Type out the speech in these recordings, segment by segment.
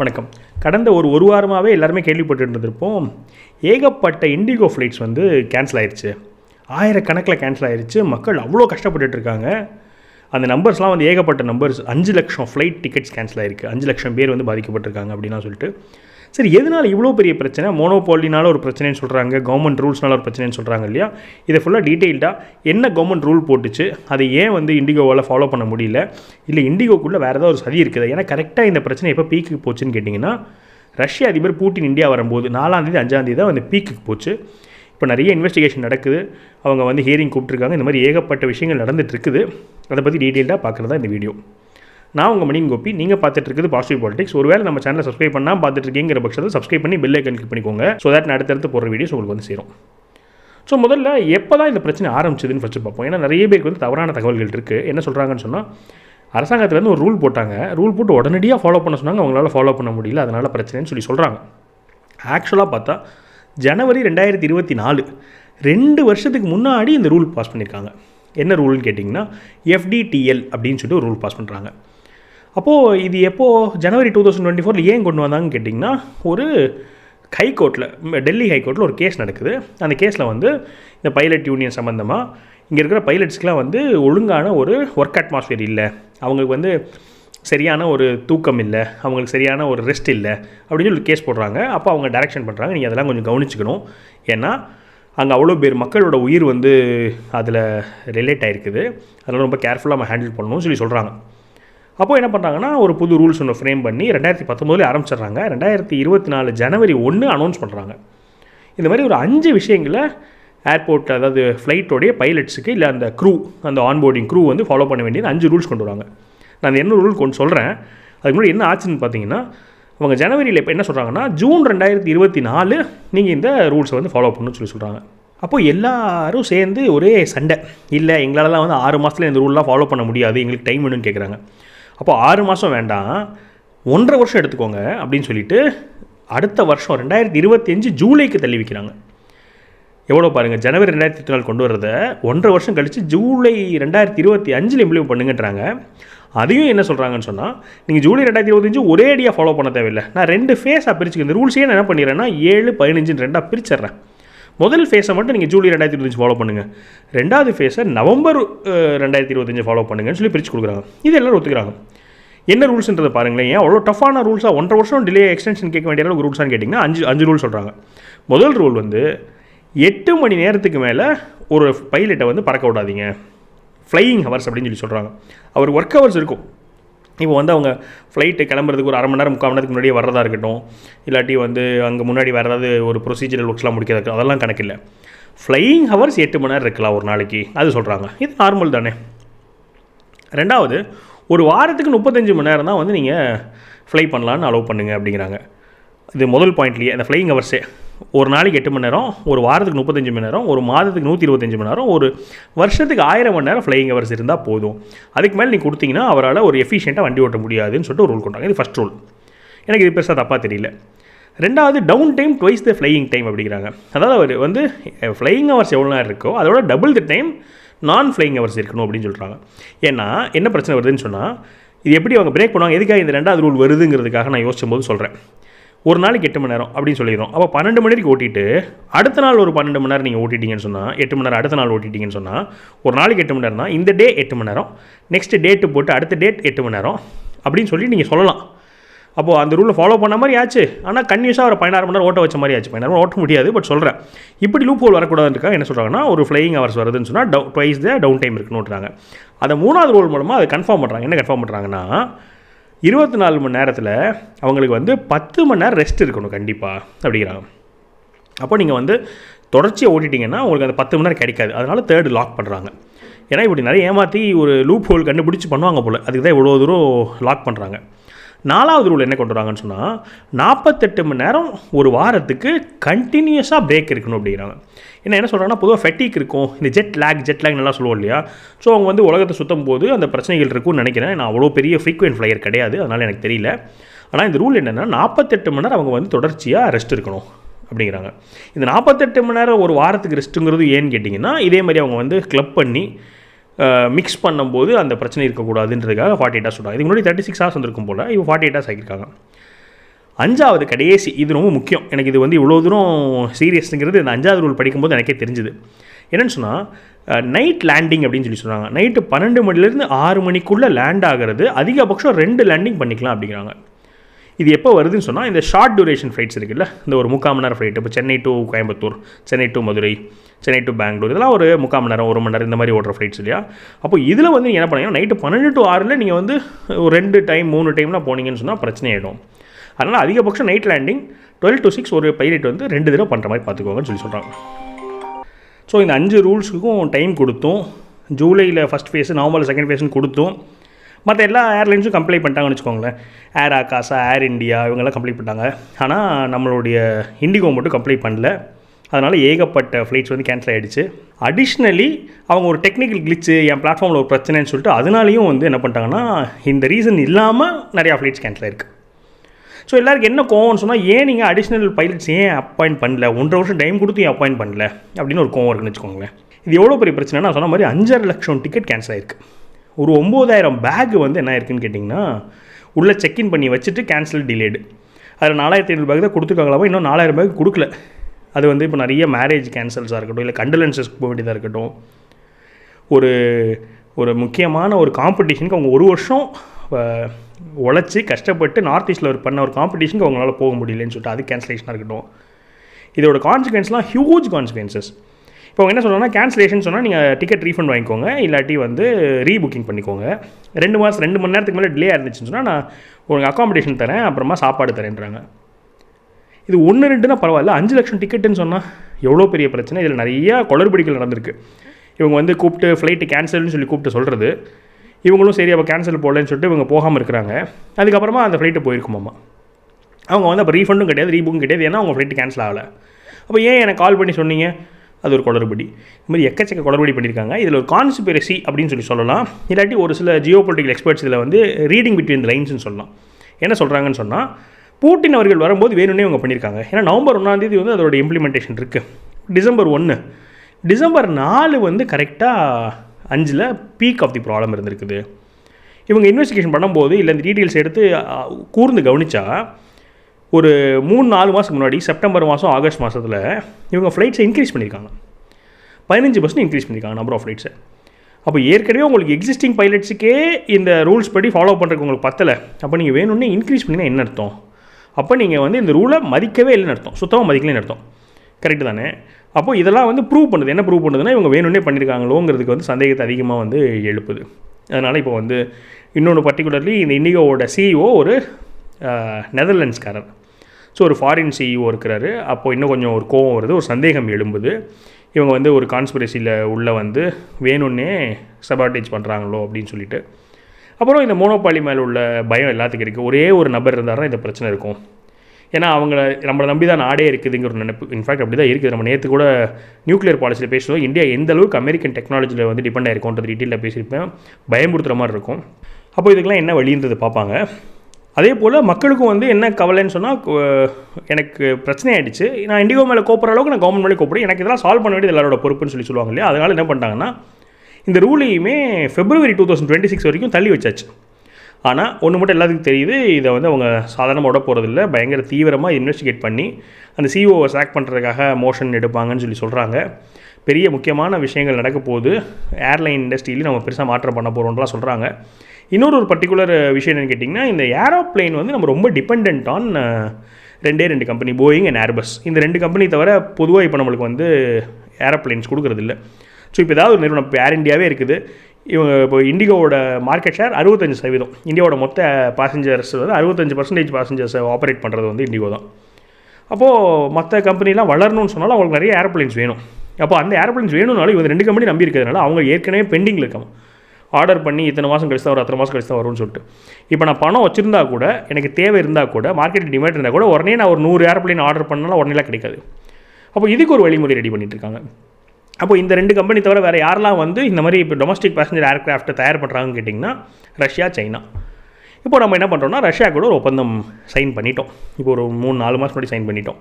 வணக்கம். கடந்த ஒரு ஒரு வாரமாகவே எல்லாருமே கேள்விப்பட்டு இருந்திருப்போம் ஏகப்பட்ட இண்டிகோ ஃப்ளைட்ஸ் வந்து கேன்சல் ஆயிடுச்சு ஆயிரக்கணக்கில் கேன்சல் ஆயிடுச்சு மக்கள் அவ்வளோ கஷ்டப்பட்டுட்டு இருக்காங்க அந்த நம்பர்ஸ்லாம் வந்து ஏகப்பட்ட நம்பர்ஸ் அஞ்சு லட்சம் ஃப்ளைட் டிக்கெட்ஸ் கேன்சல் ஆயிருக்கு. அஞ்சு லட்சம் பேர் வந்து பாதிக்கப்பட்டிருக்காங்க அப்படின்லாம் சொல்லிட்டு. சரி எதனால் இவ்வளோ பெரிய பிரச்சனை? மோனோபாலினால ஒரு பிரச்சனைன்னு சொல்கிறாங்க கவர்மெண்ட் ரூல்ஸ்னால ஒரு பிரச்சனைன்னு சொல்கிறாங்க இல்லையா? இதை ஃபுல்லாக டீட்டெயில்டாக என்ன கவர்மெண்ட் ரூல் போட்டுச்சு? அதை ஏன் வந்து இண்டிகோவால் ஃபாலோ பண்ண முடியல? இல்லை இண்டிகோக்குள்ளே வேறு ஏதாவது ஒரு சதி இருக்குது? ஏன்னா கரெக்டாக இந்த பிரச்சனை எப்போ பீக்குக்கு போச்சுன்னு கேட்டிங்கன்னா ரஷ்ய அதிபர் பூட்டின் இந்தியா வரும்போது நாலாந்தேதி அஞ்சாந்தேதி தான் வந்து பீக்குக்கு போச்சு. இப்போ நிறைய இன்வெஸ்டிகேஷன் நடக்குது. அவங்க வந்து ஹியரிங் கூப்பிட்ருக்காங்க இந்த மாதிரி ஏகப்பட்ட விஷயங்கள் நடந்துகிட்ருக்குது அதை பற்றி டீட்டெயில்டாக பார்க்குறது தான் இந்த வீடியோ நான் உங்கள் மணின் கோபி. நீங்கள் பார்த்துட்டு இருக்குது பாசிட்டிவ் பாலிடிக்ஸ் ஒருவேளை நம்ம சேனலை சப்ஸ்கிரைப் பண்ணால் பார்த்துட்டு இருக்கீங்கிற பட்சத்தில் சப்ஸ்கிரைப் பண்ணி பெல் ஐக்கன் கிளிக் பண்ணிக்கோங்க. ஸோ தட் நான் அடுத்தடுத்து போகிற வீடியோஸ் உங்களுக்கு வந்து சேரும். ஸோ முதல்ல எப்போ தான் இந்த பிரச்சனை ஆரம்பிச்சதுன்னு ஃபஸ்ட்டு பார்ப்போம். ஏன்னா நிறைய பேருக்கு வந்து தவறான தகவல்கள் இருக்குது என்ன சொல்கிறாங்கன்னு சொன்னால் அரசாங்கத்துலேருந்து ஒரு ரூல் போட்டாங்க. ரூல் போட்டு உடனடியாக ஃபாலோ பண்ண சொன்னாங்க. அவங்களால ஃபாலோ பண்ண முடியல. அதனால் பிரச்சனைன்னு சொல்லி சொல்கிறாங்க ஆக்சுவலாக பார்த்தா ஜனவரி ரெண்டாயிரத்தி இருபத்தி நாலு ரெண்டு வருஷத்துக்கு முன்னாடி இந்த ரூல் பாஸ் பண்ணியிருக்காங்க என்ன ரூல்னு கேட்டிங்கன்னா எஃப்டிடிஎல் அப்படின்னு சொல்லிட்டு ஒரு ரூல் பாஸ் பண்ணுறாங்க அப்போது இது எப்போது ஜனவரி டூ தௌசண்ட் டுவெண்ட்டி ஃபோரில் ஏன் கொண்டு வந்தாங்கன்னு கேட்டிங்கன்னா ஒரு ஹைகோர்ட்டில் டெல்லி ஹைகோர்ட்டில் ஒரு கேஸ் நடக்குது. அந்த கேஸில் வந்து இந்த பைலட் யூனியன் சம்மந்தமாக இங்கே இருக்கிற பைலட்ஸ்க்கெலாம் வந்து ஒழுங்கான ஒரு ஒர்க் அட்மாஸ்ஃபியர் இல்லை. அவங்களுக்கு வந்து சரியான ஒரு தூக்கம் இல்லை. அவங்களுக்கு சரியான ஒரு ரெஸ்ட் இல்லை. அப்படின்னு சொல்லி கேஸ் போடுறாங்க. அப்போ அவங்க டைரக்ஷன் பண்ணுறாங்க நீங்கள் அதெல்லாம் கொஞ்சம் கவனிச்சுக்கணும். ஏன்னா அங்கே அவ்வளோ பேர் மக்களோட உயிர் வந்து அதில் ரிலேட் ஆகிருக்குது அதெல்லாம் ரொம்ப கேர்ஃபுல்லாக நம்ம ஹேண்டில் பண்ணணும்னு சொல்லி சொல்கிறாங்க அப்போது என்ன பண்ணுறாங்கன்னா ஒரு புது ரூல்ஸ் ஒன்று ஃப்ரேம் பண்ணி ரெண்டாயிரத்தி பத்தொம்போதில் ஆரம்பிச்சிடுறாங்க. ரெண்டாயிரத்தி இருபத்தி நாலு ஜனவரி ஒன்று அனௌன்ஸ் பண்ணுறாங்க இந்த மாதிரி ஒரு அஞ்சு விஷயங்களை ஏர்போர்ட் அதாவது ஃப்ளைட்டோடைய பைலட்ஸுக்கு இல்லை அந்த க்ரூ அந்த ஆன்போர்டிங் க்ரூ வந்து ஃபாலோ பண்ண வேண்டியது அஞ்சு ரூல்ஸ் கொண்டு வராங்க. நான் அந்த என்ன ரூல் கொண்டு சொல்கிறேன் அதுக்கு முன்னாடி என்ன ஆச்சுன்னு பார்த்தீங்கன்னா அவங்க ஜனவரியில் இப்போ என்ன சொல்கிறாங்கன்னா ஜூன் ரெண்டாயிரத்தி இருபத்தி நாலு நீங்கள் இந்த ரூல்ஸை வந்து ஃபாலோ பண்ணணும்னு சொல்லி சொல்கிறாங்க அப்போது எல்லாரும் சேர்ந்து ஒரே சண்டை. இல்லை எங்களாலலாம் வந்து ஆறு மாதத்தில் இந்த ரூல்லாம் ஃபாலோ பண்ண முடியாது எங்களுக்கு டைம் வேணும்னு கேட்குறாங்க அப்போ ஆறு மாதம் வேண்டாம். ஒன்றரை வருஷம் எடுத்துக்கோங்க அப்படின்னு சொல்லிட்டு அடுத்த வருஷம் ரெண்டாயிரத்தி இருபத்தஞ்சு ஜூலைக்கு தள்ளி வைக்கிறாங்க. எவ்வளோ பாருங்கள் ஜனவரி ரெண்டாயிரத்தி இருபத்தி நாலு கொண்டு வரத ஒன்றரை வருஷம் கழித்து ஜூலை ரெண்டாயிரத்தி இருபத்தி அஞ்சில் இம்ப்ளிமெண்ட் பண்ணுங்கன்றாங்க. அதையும் என்ன சொல்கிறாங்கன்னு சொன்னால் நீங்கள் ஜூலை ரெண்டாயிரத்தி இருபத்தஞ்சு ஒரே அடியாக ஃபாலோ பண்ண தேவையில்லை. நான் ரெண்டு ஃபேஸாக பிரிச்சுக்க இந்த ரூல்ஸே நான் என்ன பண்ணிடுறேன்னா ஏழு பதினஞ்சுன்னு ரெண்டாக பிரிச்சிடுறேன். முதல் ஃபேஸை மட்டும் நீங்கள் ஜூலை ரெண்டாயிரத்தி இருபத்தஞ்சு ஃபாலோ பண்ணுங்கள் ரெண்டாவது ஃபேஸை நவம்பர் ரெண்டாயிரத்தி இருபத்தஞ்சு ஃபாலோ பண்ணுங்கன்னு சொல்லி பிரித்து கொடுக்குறாங்க. இது எல்லோரும் ஒத்துக்கிறாங்க. என்ன ரூல்ஸ்ன்றதை பாருங்களேன். ஏன் அவ்வளோ டஃப்பான ரூல்ஸாக ஒன்றரை வருஷம் டிலே எக்ஸ்டென்ஷன் கேட்க வேண்டிய அளவுக்கு ரூல்ஸான்னு கேட்டிங்கன்னா அஞ்சு அஞ்சு ரூல் சொல்கிறாங்க முதல் ரூல் வந்து எட்டு மணி நேரத்துக்கு மேலே ஒரு பைலட்டை வந்து பறக்க விடாதீங்க. ஃப்ளையிங் ஹவர்ஸ் அப்படின்னு சொல்லி சொல்கிறாங்க அவர் ஒர்க் ஹவர்ஸ் இருக்கும். இப்போ வந்து அவங்க ஃப்ளைட்டு கிளம்புறதுக்கு ஒரு அரை மணி நேரம் முக்கால் மணி நேரத்துக்கு முன்னாடியே வர்றதா இருக்கட்டும். இல்லாட்டி வந்து அங்கே முன்னாடி வேறு ஏதாவது ஒரு ப்ரொசீஜரல் ஒர்க்ஸ்லாம் முடிக்கிறதா இருக்கட்டும் அதெல்லாம் கணக்கில்லை ஃப்ளையிங் ஹவர்ஸ் எட்டு மணி நேரம் இருக்கலாம் ஒரு நாளைக்கு. அது சொல்கிறாங்க இது நார்மல் தானே. ரெண்டாவது ஒரு வாரத்துக்கு முப்பத்தஞ்சு மணி நேரம் தான் வந்து நீங்கள் ஃப்ளை பண்ணலான்னு அலோவ் பண்ணுங்க அப்படிங்கிறாங்க. இது முதல் பாயிண்ட்லேயே அந்த ஃப்ளையிங் ஹவர்ஸே ஒரு நாளைக்கு எட்டு மணி நேரம் ஒரு வாரத்துக்கு முப்பத்தஞ்சு மணி நேரம் ஒரு மாதத்துக்கு நூற்றி இருபத்தஞ்சு மணி நேரம் ஒரு வருஷத்துக்கு ஆயிரம் மணி நேரம் ஃப்ளையிங் ஹவர்ஸ் இருந்தால் போதும். அதுக்கு மேலே நீங்கள் கொடுத்தீங்கன்னா அவரால் ஒரு எஃபிஷியண்ட்டாக வண்டி ஓட்ட முடியாதுன்னு சொல்லிட்டு ஒரு ரூல் கொண்டாங்க. இது ஃபஸ்ட் ரூல் எனக்கு இது பெருசாக தப்பாக தெரியல. ரெண்டாவது down time twice the flying time அப்படிங்கிறாங்க. அதாவது அவர் வந்து ஃப்ளையிங் ஹவர்ஸ் எவ்வளோ நேரம் இருக்கோ அதோட டபுள் த டைம் நான் ஃப்ளையிங் ஹவர்ஸ் இருக்கணும் அப்படின்னு சொல்கிறாங்க ஏன்னா என்ன பிரச்சனை வருதுன்னு சொன்னால் இது எப்படி அவங்க பிரேக் பண்ணுவாங்க எதுக்காக இந்த ரெண்டாவது ரூல் வருதுங்கிறதுக்காக நான் யோசிச்சும் போது சொல்கிறேன் ஒரு நாளைக்கு எட்டு மணி நேரம் அப்படின்னு சொல்லிடுறோம். அப்போ பன்னெண்டு மணி நேரத்துக்கு ஓட்டிட்டு அடுத்த நாள் ஒரு பன்னெண்டு மணி நேரம் நீங்கள் ஓட்டிட்டீங்கன்னு சொன்னால் எட்டு மணி நேரம் அடுத்த நாள் ஓட்டிட்டீங்கன்னு சொன்னால் ஒரு நாளைக்கு எட்டு மணி நேரம் தான். இந்த டே எட்டு மணி நேரம். நெக்ஸ்ட் டேட்டு போட்டு அடுத்த டேட் எட்டு மணி நேரம் அப்படின்னு சொல்லி நீங்கள் சொல்லலாம். அப்போது அந்த ரூலை ஃபாலோ பண்ண மாதிரி ஆச்சு. ஆனால் கன்யூஸாக ஒரு பதினாறு மணி நேரம் ஓட்ட வச்ச மாதிரி ஆச்சு. பதினாறு மணி ஓட்ட முடியாது பட் சொல்கிறேன் இப்படி லூப் ஹோல் வரக்கூடாதுன்றக்காக என்ன சொல்கிறாங்கன்னா ஒரு ஃப்ளையிங் ஹவர்ஸ் வருதுன்னு சொன்னால் டவு ட்வைஸ் த டவுன் டைம் இருக்கணுன்றாங்க அதை மூணாவது ரூல் மூலமாக அதை கன்ஃபார்ம் பண்ணுறாங்க என்ன கன்ஃபார்ம் பண்ணுறாங்கன்னா இருபத்தி நாலு மணி நேரத்தில் அவங்களுக்கு வந்து பத்து மணி நேரம் ரெஸ்ட் இருக்கணும் கண்டிப்பாக அப்படிங்கிறாங்க. அப்போ நீங்கள் வந்து தொடர்ச்சியாக ஓட்டிட்டீங்கன்னா உங்களுக்கு அந்த பத்து மணி நேரம் கிடைக்காது. அதனால் தேர்டு லாக் பண்ணுறாங்க ஏன்னா இப்படி நிறைய ஏமாற்றி ஒரு லூப் ஹோல் கண்டுபிடிச்சி பண்ணுவாங்க போல். அதுக்கு தான் இவ்வளோ தூரம் லாக் பண்ணுறாங்க நாலாவது ரூல் என்ன கொண்டு வராங்கன்னு சொன்னால் நாற்பத்தெட்டு மணி நேரம் ஒரு வாரத்துக்கு கண்டினியூஸாக பிரேக் இருக்கணும் அப்படிங்கிறாங்க. ஏன்னா என்ன சொல்கிறாங்கன்னா பொதுவாக ஃபெட்டிக் இருக்கும். இந்த ஜெட் லேக் ஜெட் லேக் நல்லா சொல்லுவோம் இல்லையா? ஸோ அவங்க வந்து உலகத்தை சுற்றும் போது அந்த பிரச்சனைகள் இருக்கும்னு நினைக்கிறேன். நான் அவ்வளோ பெரிய ஃப்ரீக்வெண்ட் ஃப்ளையர் கிடையாது. அதனால் எனக்கு தெரியல. ஆனால் இந்த ரூல் என்னென்னா நாற்பத்தெட்டு மணி நேரம் அவங்க வந்து தொடர்ச்சியாக ரெஸ்ட் இருக்கணும் அப்படிங்கிறாங்க. இந்த நாற்பத்தெட்டு மணி நேரம் ஒரு வாரத்துக்கு ரெஸ்ட்டுங்கிறது ஏன்னு கேட்டிங்கன்னா இதே மாதிரி அவங்க வந்து கிளப் பண்ணி மிக்ஸ் பண்ணும்போது அந்த பிரச்சனை இருக்கக்கூடாதுன்றதுக்காக ஃபார்ட்டி எயிட் ஹவர்ஸ் சொல்கிறாங்க இதுக்கு முன்னாடி தேர்ட்டி சிக்ஸ் ஹவர்ஸ் வந்திருக்கும் போல் இப்போ ஃபார்ட்டி எயிட் ஹவர்ஸ் ஆகியிருக்காங்க. அஞ்சாவது கடைசி இது ரொம்ப முக்கியம். எனக்கு இது வந்து இவ்வளோ தூரம் சீரியஸ்ங்கிறது இந்த அஞ்சாவது ரூல் படிக்கும்போது எனக்கே தெரிஞ்சுது. என்னென்னு சொன்னால் நைட் லேண்டிங் அப்படின்னு சொல்லி சொல்கிறாங்க நைட்டு பன்னெண்டு மணிலேருந்து ஆறு மணிக்குள்ளே லேண்ட் ஆகிறது அதிகபட்சம் ரெண்டு லேண்டிங் பண்ணிக்கலாம் அப்படிங்கிறாங்க. இது எப்போ வருதுன்னு சொன்னால் இந்த ஷார்ட் டியூரேஷன் ஃப்ளைட்ஸ் இருக்குல்ல இந்த ஒரு முக்கால் மணி நேரம் ஃப்ளைட் இப்போ Chennai to Coimbatore Chennai to Madurai Chennai to Bangalore இதெல்லாம் ஒரு முக்கால் மணி நேரம் ஒரு மணி நேரம் இந்த மாதிரி ஓடுற ஃப்ளைட்ஸ் இல்லையா? அப்போ இதில் வந்து நீங்கள் என்ன பண்ணீங்கன்னா நைட்டு பன்னெண்டு டு ஆறில் நீங்கள் வந்து ஒரு ரெண்டு டைம் மூணு டைம்லாம் போனீங்கன்னு சொன்னால் பிரச்சனை ஆகிடும் அதனால் அதிகபட்சம் night landing twelve to six ஒரு பைலட் வந்து ரெண்டு தடவை பண்ணுற மாதிரி பார்த்துக்கோங்கன்னு சொல்லி சொல்கிறாங்க ஸோ இந்த அஞ்சு ரூல்ஸுக்கும் டைம் கொடுத்தோம். ஜூலையில் ஃபஸ்ட் ஃபேஸ் நவம்பரில் செகண்ட் ஃபேஸ்னு கொடுத்தோம். மற்ற எல்லா ஏர்லைன்ஸும் கம்ப்ளைண்ட் பண்ணிட்டாங்கன்னு வச்சுக்கோங்களேன். ஏர் ஆகாசா ஏர் இண்டியா இவங்கெல்லாம் கம்ப்ளைண்ட் பண்ணிட்டாங்க. ஆனால் நம்மளுடைய இண்டிகோ மட்டும் கம்ப்ளைண்ட் பண்ணல. அதனால் ஏகப்பட்ட ஃப்ளைட்ஸ் வந்து கேன்சல் ஆகிடுச்சு அடிஷ்னலி அவங்க ஒரு டெக்னிக்கல் கிளிச்சு என் பிளாட்ஃபார்மில் ஒரு பிரச்சனைன்னு சொல்லிட்டு அதனாலையும் வந்து என்ன பண்ணிட்டாங்கன்னா இந்த ரீசன் இல்லாமல் நிறையா ஃப்ளைட்ஸ் கேன்சல் ஆயிருக்கு. ஸோ எல்லாருக்கும் என்ன கோவம்னு சொன்னால் ஏன் நீங்கள் அடிஷ்னல் பைலட்ஸ் ஏன் அப்பாயிண்ட் பண்ணல? ஒன்றரை வருஷம் டைம் கொடுத்து ஏன் அப்பாயிண்ட் பண்ணல? அப்படின்னு ஒரு கோவம் இருக்குன்னு வச்சுக்கோங்களேன். இது எவ்வளோ பெரிய பிரச்சனை நான் சொன்ன மாதிரி அஞ்சரை லட்சம் டிக்கெட் கேன்சல் ஆயிருக்கு. ஒரு ஒம்பதாயிரம் பேக் வந்து என்ன இருக்குன்னு கேட்டிங்கன்னா உள்ளே செக்இன் பண்ணி வச்சுட்டு கேன்சல் டிலேடு அதில் நாலாயிரத்தி ஐநூறு பேக் தான் கொடுத்துருக்காங்களாமா இன்னும் நாலாயிரம் பேக் கொடுக்கல. அது வந்து இப்போ நிறைய மேரேஜ் கேன்சல்ஸாக இருக்கட்டும் இல்லை கண்டலன்சஸ்க்கு போக வேண்டியதாக இருக்கட்டும். ஒரு ஒரு முக்கியமான ஒரு காம்படிஷனுக்கு அவங்க ஒரு வருஷம் உழைச்சி கஷ்டப்பட்டு நார்த் ஈஸ்ட்டில் ஒரு பண்ண ஒரு காம்படிஷனுக்கு அவங்களால போக முடியலன்னு சொல்லிட்டு அது கேன்சலேஷனாக இருக்கட்டும். இதோட கான்சிக்வன்ஸ்லாம் ஹியூஜ் கான்சிக்வன்சஸ் இப்போ அவங்க என்ன சொல்கிறாங்கன்னா கேன்சலேஷன் சொன்னால் நீங்கள் டிக்கெட் ரீஃபண்ட் வாங்கிக்கோங்க. இல்லாட்டி வந்து ரீபுக்கிங் பண்ணிக்கோங்க. ரெண்டு மாதம் ரெண்டு மணி நேரத்துக்கு மேலே டிலே இருந்துச்சுன்னு சொன்னால் நான் உங்களுக்கு அக்காமடேஷன் தரேன் அப்புறமா சாப்பாடு தரேன்றாங்க. இது ஒன்று ரெண்டுனா பரவாயில்ல. அஞ்சு லட்சம் டிக்கெட்டுன்னு சொன்னால் எவ்வளோ பெரிய பிரச்சனை? இதில் நிறைய குளறுபடிகள் நடந்திருக்கு. இவங்க வந்து கூப்பிட்டு ஃப்ளைட்டு கேன்சல்னு சொல்லி கூப்பிட்டு சொல்கிறது இவங்களும் சரி அப்போ கேன்சல் போடலன்னு சொல்லிட்டு இவங்க போகாமல் இருக்கிறாங்க. அதுக்கப்புறமா அந்த ஃப்ளைட்டு போயிருக்குமாம்மா அவங்க வந்து அப்போ ரீஃபண்டும் கிடையாது ரீபுக்கும் கிடையாது. ஏன்னா அவங்க ஃப்ளைட்டு கேன்சல் ஆகலை. அப்போ ஏன் எனக்கு கால் பண்ணி சொன்னீங்க? அது ஒரு குளறுபடி. இது மாதிரி எக்கச்சக்க குளறுபடி பண்ணியிருக்காங்க. இதில் ஒரு கான்ஸ்பிரசி அப்படின்னு சொல்லி சொல்லலாம். இல்லாட்டி ஒரு சில ஜியோ பொலிட்டிக்கல் எக்ஸ்பர்ட்ஸ் இதில் வந்து ரீடிங் பிட்வீன் த லைன்ஸ்னு சொல்லலாம். என்ன சொல்கிறாங்கன்னு சொன்னால் பூட்டின் அவர்கள் வரும்போது வேணும்னே அவங்க பண்ணியிருக்காங்க. ஏன்னா நவம்பர் ஒன்றாந்தேதி வந்து அதோட இம்ப்ளிமெண்டேஷன் இருக்குது டிசம்பர் ஒன்று டிசம்பர் நாலு வந்து கரெக்டாக அஞ்சில் பீக் ஆஃப் தி ப்ராப்ளம் இருந்திருக்குது. இவங்க இன்வெஸ்டிகேஷன் பண்ணும்போது இல்லை இந்த டீட்டெயில்ஸ் எடுத்து கூர்ந்து கவனிச்சா ஒரு மூணு நாலு மாதத்துக்கு முன்னாடி செப்டம்பர் மாதம் ஆகஸ்ட் மாதத்தில் இவங்க ஃப்ளைட்ஸை இன்க்ரீஸ் பண்ணியிருக்காங்க பதினஞ்சு பர்சன்ட் இன்க்ரீஸ் பண்ணியிருக்காங்க நம்பர் ஆஃப் ஃப்ளைட்ஸை அப்போ ஏற்கனவே உங்களுக்கு எக்ஸிஸ்டிங் பைலட்ஸுக்கே இந்த ரூல்ஸ் படி ஃபாலோ பண்ணுறதுக்கு உங்களுக்கு பத்தலை. அப்போ நீங்கள் வேணும்னே இன்க்ரீஸ் பண்ணிங்கன்னா என்ன அர்த்தம்? அப்போ நீங்கள் வந்து இந்த ரூலை மதிக்கவே இல்லைன்னு அர்த்தம். சுத்தமாக மதிக்கலைன்னு அர்த்தம். கரெக்டு தானே? அப்போ இதெல்லாம் வந்து ப்ரூவ் பண்ணுது. என்ன ப்ரூவ் பண்ணுதுன்னா இவங்க வேணும்னே பண்ணியிருக்காங்களோங்கிறதுக்கு வந்து சந்தேகத்தை அதிகமாக வந்து எழுப்புது. அதனால் இப்போ வந்து இன்னொன்று பர்டிகுலர்லி இந்த இண்டிகோவோட சிஇஓ ஒரு நெதர்லாண்ட்ஸ்காரர். ஸோ ஒரு ஃபாரின் சிஇஓ இருக்கிறாரு. அப்போது இன்னும் கொஞ்சம் ஒரு கோவம் வருது ஒரு சந்தேகம் எழும்புது. இவங்க வந்து ஒரு கான்ஸ்பிரசியில் உள்ளே வந்து வேணும்னே சபார்டேஜ் பண்ணுறாங்களோ அப்படின்னு சொல்லிட்டு. அப்புறம் இந்த மோனோபாலி மேலே உள்ள பயம் எல்லாத்துக்கும் இருக்குது ஒரே ஒரு நபர் இருந்தாருன்னா இந்த பிரச்சனை இருக்கும். ஏன்னா அவங்கள நம்மளை நம்பி தான் நாடே இருக்குதுங்கிற ஒரு நினைப்பு. இன்ஃபேக்ட் அப்படி தான் இருக்குது. நம்ம நேற்று கூட நியூக்ளியர் பாலிசியில் பேசுவோம் இந்தியா எந்த அளவுக்கு அமெரிக்கன் டெக்னாலஜியில் வந்து டிபெண்ட் ஆயிருக்கோன்றது டீட்டெயிலில் பேசியிருப்பேன். பயமுறுத்துகிற மாதிரி இருக்கும். அப்போ இதுக்கெல்லாம் என்ன வழின்றது பார்ப்பாங்க. அதே போல் மக்களுக்கும் வந்து என்ன கவலைன்னு சொன்னால் எனக்கு பிரச்சனை ஆகிடுச்சு நான் இண்டிகோ மேலே கோப்புற அளவுக்கு நான் கவர்மெண்ட் மேலே கோப்புறேன் எனக்கு இதெல்லாம் சால்வ் பண்ண வேண்டியது எல்லாரோட பொறுப்புன்னு சொல்லி சொல்லுவாங்க இல்லையா? அதனால் என்ன பண்ணிட்டாங்கன்னா இந்த ரூலையுமே February two thousand twenty six வரைக்கும் தள்ளி வச்சாச்சு. ஆனால் ஒன்று மட்டும் எல்லாத்துக்கும் தெரியுது. இதை வந்து அவங்க சாதாரணமாக விட போகிறதில்ல பயங்கர தீவிரமாக இன்வெஸ்டிகேட் பண்ணி அந்த சிஓவை சாக் பண்ணுறதுக்காக மோஷன் எடுப்பாங்கன்னு சொல்லி சொல்கிறாங்க பெரிய முக்கியமான விஷயங்கள் நடக்க போகுது. ஏர்லைன் இண்டஸ்ட்ரியிலையும் நம்ம பெருசாக மாற்றம் பண்ண போகிறோம்லாம் சொல்கிறாங்க இன்னொரு ஒரு பர்டிகுலர் விஷயம் என்னென்னு கேட்டிங்கன்னா இந்த ஏரோப்ளேன் வந்து நம்ம ரொம்ப டிபெண்ட் ஆன் ரெண்டே ரெண்டு கம்பெனி போயிங் அண்ட் ஏர்பஸ் இந்த ரெண்டு கம்பெனி தவிர பொதுவாக இப்போ நம்மளுக்கு வந்து ஏரோப்ளேன்ஸ் கொடுக்குறதில்ல ஸோ இப்போ ஏதாவது ஒரு நிறுவனம் இப்போ ஏர் இந்தியாவே இருக்குது. இவங்க இப்போ இண்டிகோவோட மார்க்கெட் ஷேர் அறுபத்தஞ்சு சதவீதம். இந்தியாவோட மொத்த பாசஞ்சர்ஸ் வந்து அறுபத்தஞ்சு பர்சன்டேஜ் பாசஞ்சர்ஸை ஆப்ரேட் பண்ணுறது வந்து இண்டிகோ தான். அப்போது மற்ற கம்பெனிலாம் வளரணும்னு சொன்னாலும் அவங்களுக்கு நிறைய ஏரோப்ளைன்ஸ் வேணும். அப்போ அந்த ஏரோப்ளைன்ஸ் வேணும்னாலும் இவங்க ரெண்டு கம்பெனி நம்பி இருக்கிறதுனால அவங்க ஏற்கனவே பெண்டிங்கில் இருக்காங்க. ஆர்டர் பண்ணி இத்தனை மாதம் கழிச்சு தான் வரும் அத்தனை மாதம் கழிச்சு தான் வரும்னு சொல்லிட்டு. இப்போ நான் பணம் வச்சிருந்தா கூட எனக்கு தேவை இருந்தால் கூட மார்க்கெட் டிமாண்ட் இருந்தால் கூட உடனே நான் ஒரு நூறு ஏரோப்ளேன் ஆர்டர் பண்ணாலும் உடனேலாம் கிடைக்காது. அப்போ இதுக்கு ஒரு வழிமுறை ரெடி பண்ணிட்டு இருக்காங்க. அப்போ இந்த ரெண்டு கம்பெனி தவிர வேறு யாரெல்லாம் வந்து இந்த மாதிரி இப்போ டொமஸ்டிக் பேசஞ்சர் ஏர்க்ராஃப்ட்டை தயார் பண்ணுறாங்கன்னு கேட்டிங்கன்னா ரஷ்யா சைனா. இப்போ நம்ம என்ன பண்ணுறோம்னா ரஷ்யா கூட ஒரு ஒப்பந்தம் சைன் பண்ணிட்டோம். இப்போ ஒரு மூணு நாலு மாதம் முன்னாடி சைன் பண்ணிட்டோம்.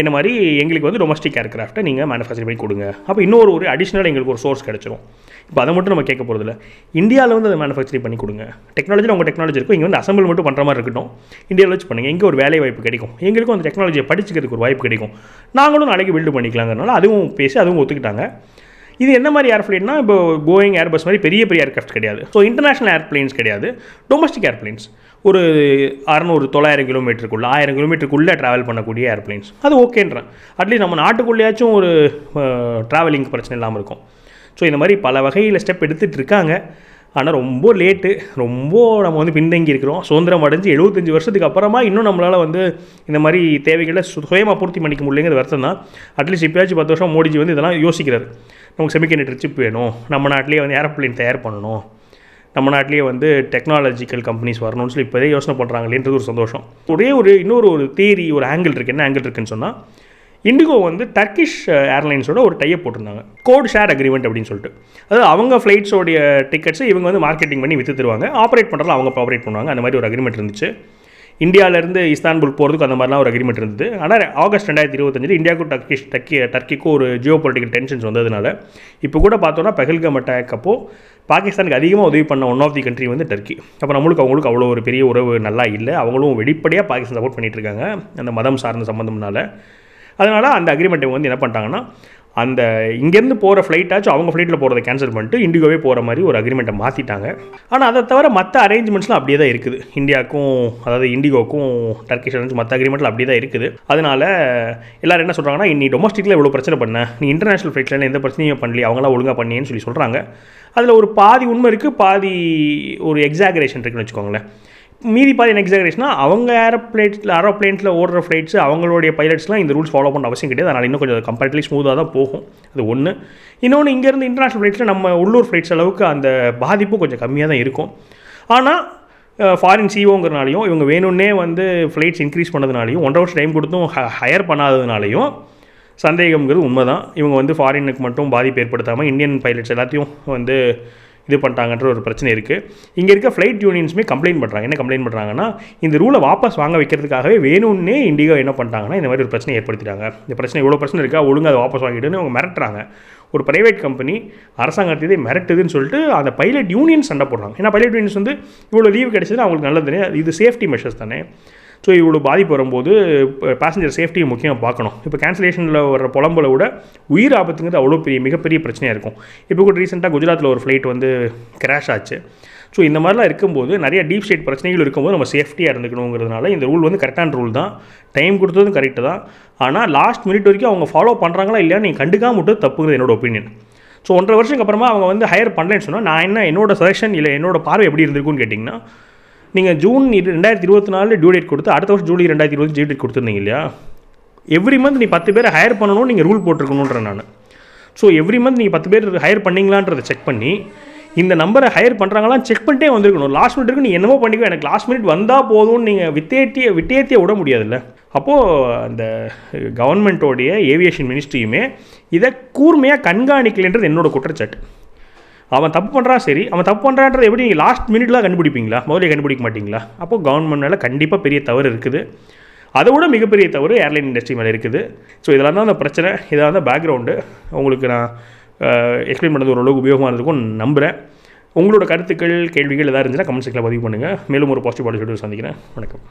என்ன மாதிரி எங்களுக்கு வந்து டொமஸ்டிக் ஏர்க்ராஃப்ட்டை நீங்கள் மேனுஃபேக்சர் பண்ணி கொடுங்க. அப்போ இன்னொரு ஒரு அடிஷ்னல் எங்களுக்கு ஒரு சோர்ஸ் கிடச்சிரும். இப்போ அதை மட்டும் நம்ம கேட்க போகிறதில்ல இந்தியாவில் வந்து அதை மேனுஃபேக்சரிங் பண்ணி கொடுங்க. டெக்னாலஜியில் உங்கள் டெக்னாலஜி இருக்கும். இங்கே வந்து அசம்பிள் மட்டும் பண்ணுற மாதிரி இருக்கட்டும். இந்தியாவில் வச்சு பண்ணுங்கள் எங்கே ஒரு வேலை வாய்ப்பு கிடைக்கும். எங்களுக்கும் அந்த டெக்னாலஜியை படிச்சுக்கிறதுக்கு ஒரு வாய்ப்பு கிடைக்கும். நாங்களும் நாளைக்கு பில்டு பண்ணிக்கலாங்கிறனால அதுவும் பேசி அதுவும் ஒத்துக்கிட்டாங்க. இது என்ன மாதிரி ஏர்ப்ளைன்னா இப்போ போயிங் ஏர்பஸ் மாதிரி பெரிய பெரிய ஏர்க்ராஃப்ட் கிடையாது. ஸோ இன்டர்நேஷனல் ஏர்ப்ளைன்ஸ் கிடையாது. டொமஸ்டிக் ஏர்ப்ளைன்ஸ் ஒரு அறநூறு தொள்ளாயிரம் கிலோமீட்டருக்குள்ள ஆயிரம் கிலோமீட்டருக்குள்ளே ட்ராவல் பண்ணக்கூடிய ஏர்ப்ளைன்ஸ் அது ஓகேன்றேன் அட்லீஸ்ட் நம்ம நாட்டுக்குள்ளேயாச்சும் ஒரு ட்ராவலிங் பிரச்சனை இல்லாமல் இருக்கும். ஸோ இந்த மாதிரி பல வகையில் ஸ்டெப் எடுத்துகிட்டு இருக்காங்க. ஆனால் ரொம்ப லேட்டு ரொம்ப நம்ம வந்து பின்தங்கி இருக்கிறோம். சுதந்திரம் அடைஞ்சு எழுபத்தஞ்சு வருஷத்துக்கு அப்புறமா இன்னும் நம்மளால் வந்து இந்த மாதிரி தேவைகளை சு சுயமாக பூர்த்தி பண்ணிக்க முடியலங்கிறது வருத்தம் தான். அட்லீஸ்ட் இப்போயாச்சும் பத்து வருஷம் மோடிஜி வந்து இதெல்லாம் யோசிக்கிறார். நமக்கு செமிகண்டக்டர் சிப் வேணும். நம்ம நாட்டிலேயே வந்து ஏரோப்ளேன் தயார் பண்ணணும். நம்ம நாட்டிலேயே வந்து டெக்னாலஜிக்கல் கம்பெனிஸ் வரணும்னு சொல்லி இப்போதே யோசனை பண்ணுறாங்களேன்றது ஒரு சந்தோஷம். ஒரே ஒரு இன்னொரு ஒரு தேரி ஒரு ஆங்கிள் இருக்குது என்ன ஆங்கிள் இருக்குன்னு சொன்னால் இண்டிகோ வந்து டர்க்கிஷ் ஏர்லைன்ஸோட uh, ஒரு டைப் போட்டிருந்தாங்க. கோட் ஷேர் அக்ரிமெண்ட் அப்படின்னு சொல்லிட்டு. அதாவது அவங்க ஃப்ளைட்ஸோடைய டிக்கெட்ஸை இவங்க வந்து மார்க்கெட்டிங் பண்ணி விற்று தருவாங்க. ஆப்ரேட் பண்ணுறதுல அவங்க ஆப்ரேட் பண்ணுவாங்க. அந்த மாதிரி ஒரு அக்ரிமெண்ட் இருந்துச்சு. இந்தியாவிலேருந்து இஸ்தான்புல் போகிறதுக்கு அந்த மாதிரிலாம் ஒரு அக்ரிமெண்ட் இருந்தது. ஆனால் ஆகஸ்ட் ரெண்டாயிரத்தி இருபத்தஞ்சில் இந்தியாவுக்கும் டர்க்கிஷ் டர்க்கி டர்க்கிக்கும் ஒரு ஜியோ பொலிட்டிக்கல் டென்ஷன்ஸ் வந்ததுனால இப்போ கூட பார்த்தோன்னா பெஹல்கம் அட்டாக் அப்போது பாகிஸ்தானுக்கு அதிகமாக உதவி பண்ண ஒன் ஆஃப் தி கண்ட்ரி வந்து டர்க்கி அப்போ நம்மளுக்கு அவங்களுக்கு அவ்வளோ ஒரு பெரிய உறவு நல்லா இல்லை. அவங்களும் வெளிப்படையாக பாகிஸ்தான் சப்போர்ட் பண்ணிகிட்ருக்காங்க அந்த மதம் சார்ந்த சம்மந்தம்னால அதனால் அந்த அக்ரிமெண்ட் வந்து என்ன பண்ணிட்டாங்கன்னா அந்த இங்கேருந்து போகிற ஃப்ளைட்டாச்சும் அவங்க ஃப்ளைட்டில் போகிறத கேன்சல் பண்ணிட்டு இண்டிகோவே போகிற மாதிரி ஒரு அக்ரிமெண்ட்டை மாற்றிட்டாங்க ஆனால் அதை தவிர மற்ற அரேஞ்ச்மெண்ட்ஸ்லாம் அப்படியே தான் இருக்குது. இந்தியாவுக்கும் அதாவது இண்டிகோக்கும் டர்க்கிஷ் ஏர்லைன்ஸ் மற்ற அக்ரிமெண்ட்டில் அப்படியே தான் இருக்குது. அதனால் எல்லோரும் என்ன சொல்கிறாங்கன்னா நீ டொமஸ்டிக்கில் இவ்வளோ பிரச்சனை பண்ண. நீ இன்டர்நேஷனல் ஃப்ளைட்டில் எந்த பிரச்சனையும் பண்ணலையே. அவங்களாம் ஒழுங்காக பண்ணியேன்னு சொல்லி சொல்கிறாங்க அதில் ஒரு பாதி உண்மை இருக்குது பாதி ஒரு எக்ஸாகரேஷன் இருக்குன்னு வச்சுக்கோங்களேன். மீதி பாதி என்ன எக்ஸாகரேஷனா அவங்க ஏரோப்ளேட்ஸில் ஏரோப்ளேன்ஸில் ஓடுற ஃப்ளைட்ஸ் அவங்களுடைய பைலட்ஸ்லாம் இந்த ரூல்ஸ் ஃபாலோ பண்ண அவசியம் கிடையாது. அதனால் இன்னும் கொஞ்சம் கம்பேரிட்லி ஸ்மூத்தாக தான் போகும். அது ஒன்று இன்னொன்று இங்கேருந்து இன்டர்நேஷனல் ஃப்ளைட்ஸில் நம்ம உள்ளூர் ஃப்ளைட்ஸ் அளவுக்கு அந்த பாதிப்பு கொஞ்சம் கம்மியாக தான் இருக்கும். ஆனால் ஃபாரின் சிஓங்கிறனாலையும் இவங்க வேணும்னே வந்து ஃப்ளைட்ஸ் இன்க்ரீஸ் பண்ணதுனாலையும் ஒன்றரை வருஷம் டைம் கொடுத்தும் ஹையர் பண்ணாததுனாலையும் சந்தேகம்ங்கிறது உண்மை தான் இவங்க வந்து ஃபாரினுக்கு மட்டும் பாதிப்பு ஏற்படுத்தாமல் இந்தியன் பைலட்ஸ் எல்லாத்தையும் வந்து இது பண்ணிட்டாங்கன்ற ஒரு பிரச்சனை இருக்குது இங்கே இருக்க ஃப்ளைட் யூனியன்ஸுமே கம்ப்ளைண்ட் பண்ணுறாங்க என்ன கம்ப்ளைண்ட் பண்ணுறாங்கன்னா இந்த ரூலை வாபஸ் வாங்க வைக்கிறதுக்காகவே வேணும்னே இண்டிகோ என்ன பண்ணிட்டாங்கன்னா இந்த மாதிரி ஒரு பிரச்சனை ஏற்படுத்திட்டாங்க. இந்த பிரச்சனை இவ்வளோ பிரச்சனை இருக்கா? ஒழுங்காக அதை வாபஸ் வாங்கிட்டுன்னு அவங்க மிரட்டுறாங்க. ஒரு ப்ரைவேட் கம்பெனி அரசாங்கத்தை மிரட்டுதுன்னு சொல்லிட்டு அந்த பைலட் யூனியன் சண்டை போடுறாங்க. ஏன்னா பைலட் யூனியன்ஸ் வந்து இவ்வளோ லீவ் கிடைச்சது அவங்களுக்கு நல்லது இது சேஃப்டி மெஷர்ஸ் தானே. ஸோ இவ்வளோ பாதிப்பு வரும்போது பேசஞ்சர் சேஃப்டியை முக்கியமாக பார்க்கணும். இப்போ கேன்சலேஷனில் வர புலம்பலை விட உயிர் ஆபத்துங்கிறது அவ்வளோ பெரிய மிகப்பெரிய பிரச்சனையாக இருக்கும். இப்போ கூட ரீசெண்டாக குஜராத்தில் ஒரு ஃப்ளைட் வந்து கிராஷ் ஆச்சு. ஸோ இந்த மாதிரிலாம் இருக்கும்போது நிறைய டீப் ஸ்டேட் பிரச்சனைகள் இருக்கும்போது நம்ம சேஃப்டியாக இருந்துக்கணுங்கிறதுனால இந்த ரூல் வந்து கரெக்டான ரூல் தான். டைம் கொடுத்ததும் கரெக்டு தான். ஆனால் லாஸ்ட் மினிட் வரைக்கும் அவங்க ஃபாலோ பண்ணுறாங்களா இல்லையா நீங்கள் கண்டுக்காம மட்டும் தப்புங்கிறது என்னோட ஒப்பீனியன் ஸோ ஒன்றரை வருஷத்துக்கு அப்புறமா அவங்க வந்து ஹையர் பண்ணலன்னு சொன்னால் நான் என்ன என்னோட சஜஷன் இல்லை என்னோட பார்வை எப்படி இருந்திருக்குன்னு கேட்டிங்கன்னா நீங்கள் ஜூன் ரெண்டாயிரத்தி இருபத்தி நாலு டியூ டேட் கொடுத்து அடுத்த வருஷம் ஜூலை ரெண்டாயிரத்தி இருபது டியூ டேட் கொடுத்துருந்தீங்க இல்லையா? எவ்ரி மந்த் நீ பத்து பேர் ஹையர் பண்ணணும்னு நீங்கள் ரூல் போட்டிருக்கணுன்றேன் நான். ஸோ எவ்ரி மந்த் நீங்கள் பத்து பேர் ஹையர் பண்ணீங்களான்றதை செக் பண்ணி இந்த நம்பரை ஹையர் பண்ணுறாங்களாம் செக் பண்ணிட்டே வந்திருக்கணும். லாஸ்ட் மினிட்டுக்கு நீ என்னமோ பண்ணிக்கோ. எனக்கு லாஸ்ட் மினிட் வந்தால் போதும்னு நீங்கள் வித்தேட்டிய விட்டேத்திய விட முடியாதுல்ல. அப்போது அந்த கவர்மெண்ட்டோடைய ஏவியேஷன் மினிஸ்ட்ரியுமே இதை கூர்மையாக கண்காணிக்கலைன்றது என்னோடய குற்றச்சாட்டு. அவன் தப்பு பண்ணுறான் சரி. அவன் தப்பு பண்ணுறான்றது எப்படி நீங்கள் லாஸ்ட் மினிட்லாம் கண்டுபிடிப்பீங்களா? முதலே கண்டுபிடிக்க மாட்டிங்களா? அப்போது கவர்மெண்ட் மேலே கண்டிப்பாக பெரிய தவறு இருக்குது. அதை விட மிகப்பெரிய தவறு ஏர்லைன் இண்டஸ்ட்ரி மேலே இருக்குது. ஸோ இதெல்லாம் தான் அந்த பிரச்சனை. இதெல்லாம் தான் பேக்ரவுண்டு உங்களுக்கு நான் எக்ஸ்பிளைன் பண்ணது ஓரளவுக்கு உபயோகமாக இருந்திருக்கும் நம்புகிறேன் உங்களோட கருத்துக்கள் கேள்விகள் எதாவது இருந்துச்சுன்னா கமெண்ட் செக்ஷனில் பதிவு பண்ணுங்கள் மேலும் ஒரு பாசிட்டிவ் பாலிசி சந்திக்கிறேன். வணக்கம்.